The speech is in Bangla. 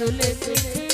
চলেছে